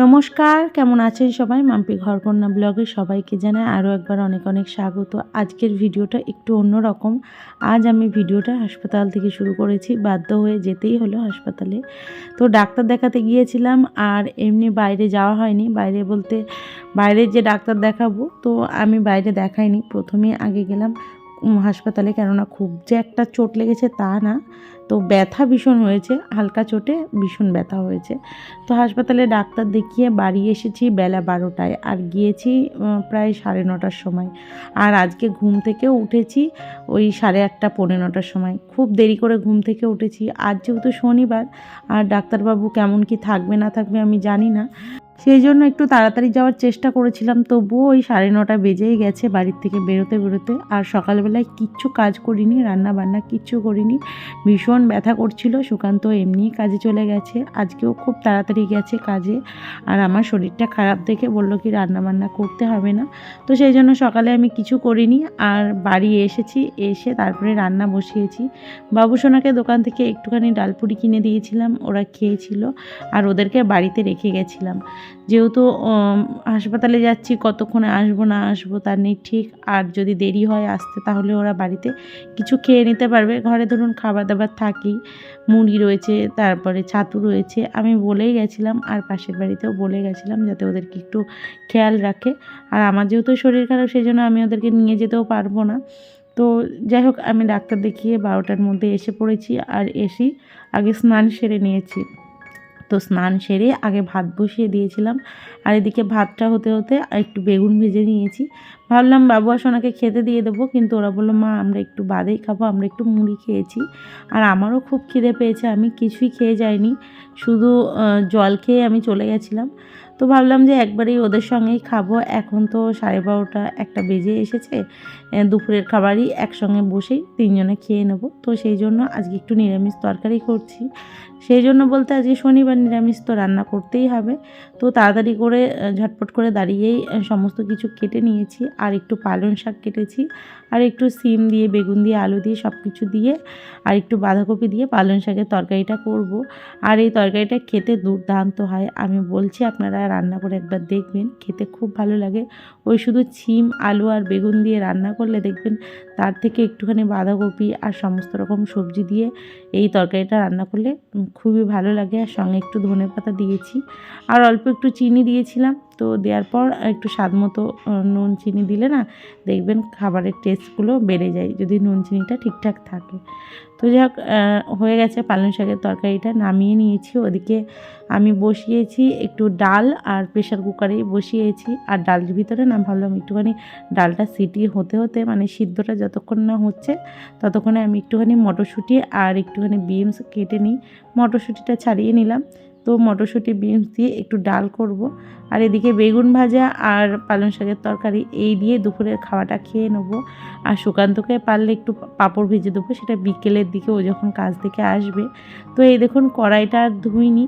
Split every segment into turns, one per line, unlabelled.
নমস্কার, কেমন আছেন সবাই? মাম্পি ঘরকন্যা ব্লগে সবাইকে জানাই আরও একবার অনেক অনেক স্বাগত। আজকের ভিডিওটা একটু অন্যরকম। আজ আমি ভিডিওটা হাসপাতাল থেকে শুরু করেছি, বাধ্য হয়ে যেতেই হলো হাসপাতালে। তো ডাক্তার দেখাতে গিয়েছিলাম আর এমনি বাইরে যাওয়া হয়নি। বাইরে বলতে বাইরে যে ডাক্তার দেখাবো, তো আমি বাইরে দেখাইনি। প্রথমে আগে গেলাম হাসপাতালে, কেননা খুব যে একটা চোট লেগেছে তা না। তো ব্যথা ভীষণ হয়েছে, হালকা চোটে ভীষণ ব্যথা হয়েছে। তো হাসপাতালে ডাক্তার দেখিয়ে বাড়ি এসেছি বেলা বারোটায় আর গিয়েছি প্রায় সাড়ে নটার সময়। আর আজকে ঘুম থেকে উঠেছি ওই সাড়ে আটটা, পৌনে নটার সময়। খুব দেরি করে ঘুম থেকে উঠেছি। আজ যেহেতু শনিবার, আর ডাক্তারবাবু কেমন কি থাকবে না থাকবে আমি জানি না। সেই জন্য একটু তাড়াতাড়ি যাওয়ার চেষ্টা করেছিলাম, তবুও ওই সাড়ে নটা বেজেই গেছে বাড়ির থেকে বেরোতে বেরোতে। আর সকালবেলায় কিচ্ছু কাজ করিনি রান্না বান্না কিচ্ছু করিনি। ভীষণ ব্যথা করছিল, সুকান্ত এমনি কাজে চলে গেছে। আজকেও খুব তাড়াতাড়ি গেছে কাজে। আর আমার শরীরটা খারাপ দেখে বলল কি রান্না বান্না করতে হবে না। তো সেই জন্য সকালে আমি কিছু করিনি। আর বাড়ি এসেছি, এসে তারপরে রান্না বসিয়েছি। বাবুসোনাকে দোকান থেকে একটুখানি ডালপুরি কিনে দিয়েছিলাম, ওরা খেয়েছিল। আর ওদেরকে বাড়িতে রেখে গেছিলাম। যেহেতু হাসপাতালে যাচ্ছি, কতক্ষণে আসব, না আসব তার নেই, ঠিক। আর যদি দেরি হয় আসতে, তাহলে ওরা বাড়িতে কিছু খেয়ে নিতে পারবে। ঘরে ধরুন খাবার দাবার থাকেই, মুড়ি রয়েছে, তারপরে ছাতু রয়েছে। আমি বলেই গেছিলাম, আর পাশের বাড়িতেও বলে গেছিলাম যাতে ওদেরকে একটু খেয়াল রাখে। আর আমার যেহেতু শরীর খারাপ, সেই জন্য আমি ওদেরকে নিয়ে যেতেও পারব না। তো যাই হোক, আমি ডাক্তার দেখিয়ে বারোটার মধ্যে এসে পড়েছি, আর এসেই আগে স্নান সেরে নিয়েছি। তো স্নান সেরে আগে ভাত বসিয়ে দিয়েছিলাম। আর এদিকে ভাতটা হতে হতে একটু বেগুন ভেজে নিয়েছি। ভাবলাম, বাবু, আস, ওনাকে খেতে দিয়ে দেবো। কিন্তু ওরা বলল, মা, আমরা একটু বাদেই খাব, আমরা একটু মুড়ি খেয়েছি। আর আমারও খুব খিদে পেয়েছে, আমি কিছুই খেয়ে যাইনি। শুধু জল খেয়ে আমি চলে গেছিলাম। তো ভাবলাম যে একবারেই ওদের সঙ্গেই খাব। এখন তো সাড়ে বারোটা একটা বেজে এসেছে দুপুরের খাবারই একসঙ্গে বসেই তিনজনে খেয়ে নেব। তো সেই জন্য আজকে একটু নিরামিষ তরকারি করছি। সেই জন্য বলতে আজকে শনিবার নিরামিষ তো রান্না করতেই হবে। তো তাড়াতাড়ি করে ঝটপট করে দাঁড়িয়েই সমস্ত কিছু কেটে নিয়েছি। আর একটু পালং শাক কেটেছি। আর একটু সিম দিয়ে, বেগুন দিয়ে, আলু দিয়ে সব কিছু দিয়ে আর একটু বাঁধাকপি দিয়ে পালং শাকের তরকারিটা করব। আর এই তরকারিটা খেতে দুর্দান্ত হয়। আমি বলছি আপনারা রান্না করে একবার দেখবেন, খেতে খুব ভালো লাগে। ওই শুধু সিম আলু আর বেগুন দিয়ে রান্না করলে দেখবেন তার থেকে একটুখানি বাঁধাকপি আর সমস্ত রকম সবজি দিয়ে এই তরকারিটা রান্না করলে খুবই ভালো লাগে। আর সঙ্গে একটু ধনে পাতা দিয়েছি। আর অল্প একটু চিনি দিয়েছিলাম। তো দেওয়ার পর একটু স্বাদ মতো নুন চিনি দিলে না, দেখবেন খাবারের টেস্টগুলো বেড়ে যায়। যদি নুন চিনিটা ঠিকঠাক থাকে। তো যাই হোক হয়ে গেছে পালং শাকের তরকারিটা। নামিয়ে নিয়েছি, ওদিকে আমি বসিয়েছি একটু ডাল আর প্রেশার কুকারে বসিয়েছি। আর ডালের ভিতরে না ভাবলাম একটুখানি ডালটা সিটি হতে হতে মানে সিদ্ধটা যতক্ষণ না হচ্ছে ততক্ষণে আমি একটুখানি মটরশুঁটি আর একটুখানি বিনস কেটে নিই। মটরশুঁটিটা ছাড়িয়ে নিলাম। তো মটরশুঁটি, বিনস দিয়ে একটু ডাল করব। আর এদিকে বেগুন ভাজা আর পালং শাকের তরকারি, এই দিয়ে দুপুরের খাওয়াটা খেয়ে নেব। আর সুকান্তকে পারলে একটু পাঁপড় ভেজে দেবো, সেটা বিকেলের দিকে ও যখন কাজ থেকে আসবে। তো এই দেখুন কড়াইটা আর ধুইনি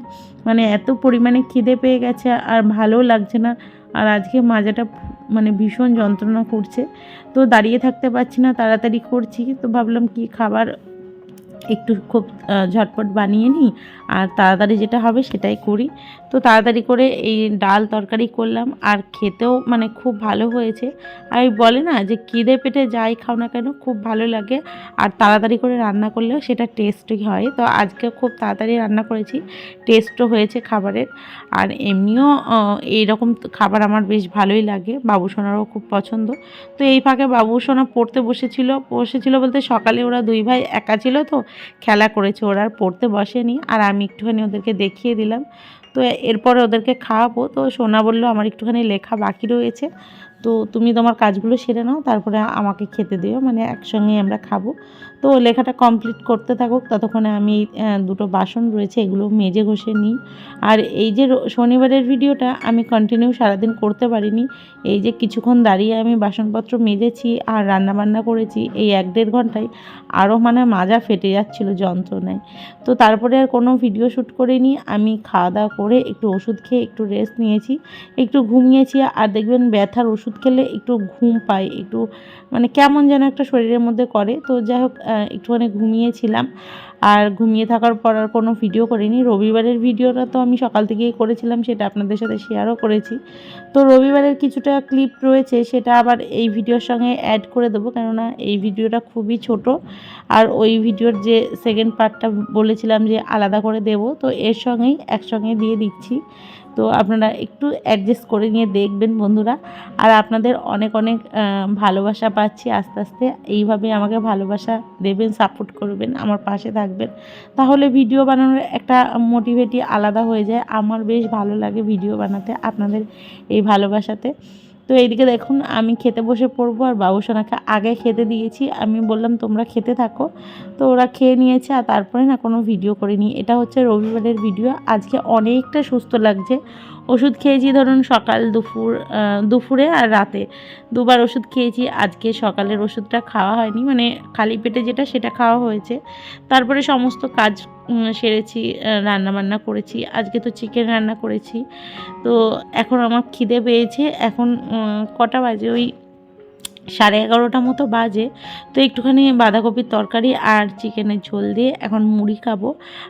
মানে এত পরিমাণে খিদে পেয়ে গেছে আর ভালোও লাগছে না। আর আজকে মাজাটা মানে ভীষণ যন্ত্রণা করছে। তো দাঁড়িয়ে থাকতে পারছি না, তাড়াতাড়ি করছি। তো ভাবলাম কি খাবার একটু খুব ঝটপট বানিয়ে নিই আর তাড়াতাড়ি যেটা হবে সেটাই করি। তো তাড়াতাড়ি করে এই ডাল তরকারি করলাম আর খেতেও মানে খুব ভালো হয়েছে। আর বলে না যে খিদে পেটে যাই খাও না কেন, খুব ভালো লাগে। আর তাড়াতাড়ি করে রান্না করলেও সেটা টেস্টই হয়। তো আজকে খুব তাড়াতাড়ি রান্না করেছি টেস্টও হয়েছে খাবারের। আর এমনিও এইরকম খাবার আমার বেশ ভালোই লাগে বাবুসোনারও খুব পছন্দ। তো এই ফাঁকে বাবুসোনা পড়তে বসেছিল বসেছিল বলতে সকালে ওরা দুই ভাই একা ছিল তো খেলা করেছে ওরা আর পড়তে বসেনি। আর আমি একটুখানি ওদেরকে দেখিয়ে দিলাম। তো এরপরে ওদেরকে খাওয়াবো। তো সোনা বলল, আমার একটুখানি লেখা বাকি রয়েছে। তো তুমি তোমার কাজগুলো সেরে নাও, তারপরে আমাকে খেতে দিও। মানে একসঙ্গেই আমরা খাব। তো লেখাটা কমপ্লিট করতে থাকুক। ততক্ষণে আমি দুটো বাসন রয়েছে, এগুলো মেজে ঘষে নিই। আর এই যে শনিবারের ভিডিওটা আমি কন্টিনিউ সারাদিন করতে পারিনি। এই যে কিছুক্ষণ দাঁড়িয়ে আমি বাসনপত্র মেজেছি আর রান্নাবান্না করেছি, এই এক দেড় ঘন্টায় আরও মানে মাজা ফেটে যাচ্ছিল যন্ত্রণায়। তো তারপরে আর কোনো ভিডিও শ্যুট করিনি। আমি খাওয়া দাওয়া করে একটু ওষুধ খেয়ে একটু রেস্ট নিয়েছি, একটু ঘুমিয়েছি আর দেখবেন ব্যথার ওষুধ খেলে একটু ঘুম পাই একটু মানে কেমন যেন একটা শরীরের মধ্যে করে। তো যাই হোক একটুখানি ঘুমিয়েছিলাম আর ঘুমিয়ে থাকার পর আর কোনো ভিডিও করিনি। রবিবারের ভিডিওটা তো আমি সকাল থেকেই করেছিলাম, সেটা আপনাদের সাথে শেয়ারও করেছি। তো রবিবারের কিছুটা ক্লিপ রয়েছে, সেটা আবার এই ভিডিওর সঙ্গে অ্যাড করে দেবো, কেননা এই ভিডিওটা খুবই ছোট। আর ওই ভিডিওর যে সেকেন্ড পার্টটা বলেছিলাম যে আলাদা করে দেব, তো এর সঙ্গেই একসঙ্গে দিয়ে দিচ্ছি। তো আপনারা একটু অ্যাডজাস্ট করে নিয়ে দেখবেন বন্ধুরা। আর আপনাদের অনেক অনেক ভালোবাসা পাচ্ছি আস্তে আস্তে। এইভাবে আমাকে ভালোবাসা দেবেন সাপোর্ট করবেন, আমার পাশে থাকবেন। তাহলে ভিডিও বানানোর একটা মোটিভেটি আলাদা হয়ে যায়। আমার বেশ ভালো লাগে ভিডিও বানাতে আপনাদের এই ভালোবাসাতে। তো এইদিকে দেখুন, আমি খেতে বসে পড়ব আর বাবু সোনাকে আগে খেতে দিয়েছি। আমি বললাম, তোমরা খেতে থাকো। তো ওরা খেয়ে নিয়েছে আর তারপরে না কোনো ভিডিও করিনি। এটা হচ্ছে রবিবারের ভিডিও আজকে অনেকটা সুস্থ লাগছে। ওষুধ খেয়েছি ধরুন সকাল, দুপুর দুপুরে আর রাতে। দুবার ওষুধ খেয়েছি, আজকে সকালের ওষুধটা খাওয়া হয়নি মানে খালি পেটে যেটা সেটা খাওয়া হয়েছে। তারপরে সমস্ত কাজ সেরেছি রান্নাবান্না করেছি, আজকে তো চিকেন রান্না করেছি। তো এখন আমার খিদে পেয়েছে, এখন কটা বাজে? ওই সাড়ে এগারোটা মতো বাজে। তো একটুখানি বাঁধাকপির তরকারি আর চিকেনের ঝোল দিয়ে এখন মুড়ি খাব।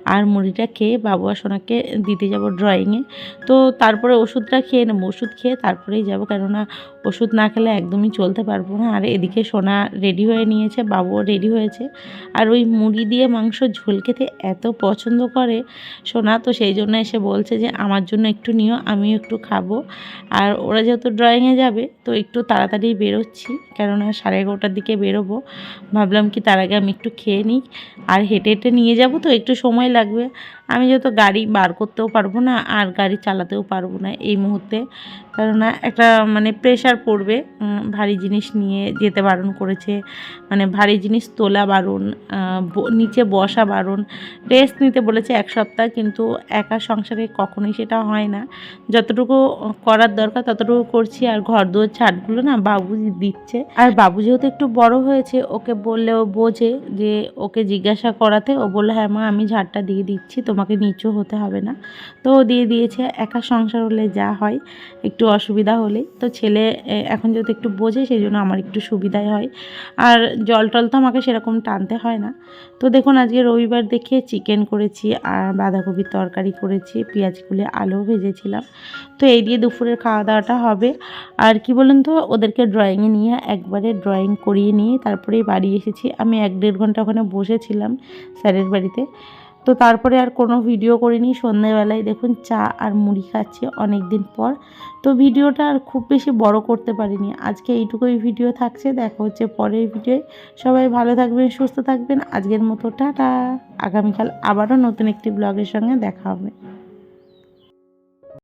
আর মুড়িটা খেয়ে বাবু আর সোনাকে দিতে যাব ড্রয়িংয়ে তো তারপরে ওষুধটা খেয়ে নেব। ওষুধ খেয়ে তারপরেই যাব। কেননা ওষুধ না খেলে একদমই চলতে পারব না। আর এদিকে সোনা রেডি হয়ে নিয়েছে, বাবুও রেডি হয়েছে। আর ওই মুড়ি দিয়ে মাংস ঝোল খেতে এত পছন্দ করে সোনা। তো সেই জন্য এসে বলছে যে, আমার জন্য একটু নিও, আমিও একটু খাব। আর ওরা যেহেতু ড্রয়িংয়ে যাবে, তো একটু তাড়াতাড়ি বেরোচ্ছি। কেননা সাড়ে এগারোটার দিকে বেরোবো। ভাবলাম কি তার আগে আমি একটু খেয়ে নিই। আর হেঁটে হেঁটে নিয়ে যাব তো, একটু সময় লাগবে। আমি যেহেতু গাড়ি বার করতেও পারব না, আর গাড়ি চালাতেও পারব না এই মুহূর্তে। কেননা একটা মানে প্রেশার পড়বে ভারী জিনিস নিয়ে যেতে বারণ করেছে। মানে ভারী জিনিস তোলা বারণ নিচে বসা বারণ। রেস্ট নিতে বলেছে এক সপ্তাহ, কিন্তু একা সংসারে কখনোই সেটা হয় না। যতটুকু করার দরকার ততটুকু করছি, আর ঘর দোর ছাদগুলো না বাবু দিচ্ছে। আর বাবু যেহেতু একটু বড় হয়েছে, ওকে বললে ও বোঝে যে ওকে জিজ্ঞাসা করাতে, ও বলল হ্যাঁ মা, আমি ঝাড়টা দিয়ে দিচ্ছি, তোমাকে নিচু হতে হবে না। তো দিয়ে দিয়েছে, একা সংসার হলে যা হয়, একটু অসুবিধা হলে তো ছেলে এখন যেহেতু একটু বোঝে সেই জন্য আমার একটু সুবিধাই হয়। আর জল টল তো আমাকে সেরকম টানতে হয় না। তো দেখুন, আজকে রবিবার দেখে চিকেন করেছি, আর বাঁধাকপির তরকারি করেছি, পেঁয়াজ কুলে আলু ভেজেছিলাম। তো এই দিয়ে দুপুরের খাওয়া দাওয়াটা হবে। আর কি বলুন তো, ওদেরকে ড্রয়িংয়ে নিয়ে একবারে ড্রয়িং করিয়ে নিয়ে তারপরেই বাড়ি এসেছি। আমি এক দেড় ঘণ্টা ওখানে বসেছিলাম স্যারের বাড়িতে। তো তারপরে আর কোনো ভিডিও করিনি। সন্ধ্যেবেলায় দেখুন চা আর মুড়ি খাচ্ছি অনেক দিন পর। তো ভিডিওটা আর খুব বেশি বড় করতে পারিনি। আজকে এইটুকুই ভিডিও থাকছে। দেখা হচ্ছে পরের ভিডিওয়। সবাই ভালো থাকবেন, সুস্থ থাকবেন। আজকের মতো টাটা। আগামীকাল আবারও নতুন একটি ব্লগের সঙ্গে দেখা হবে।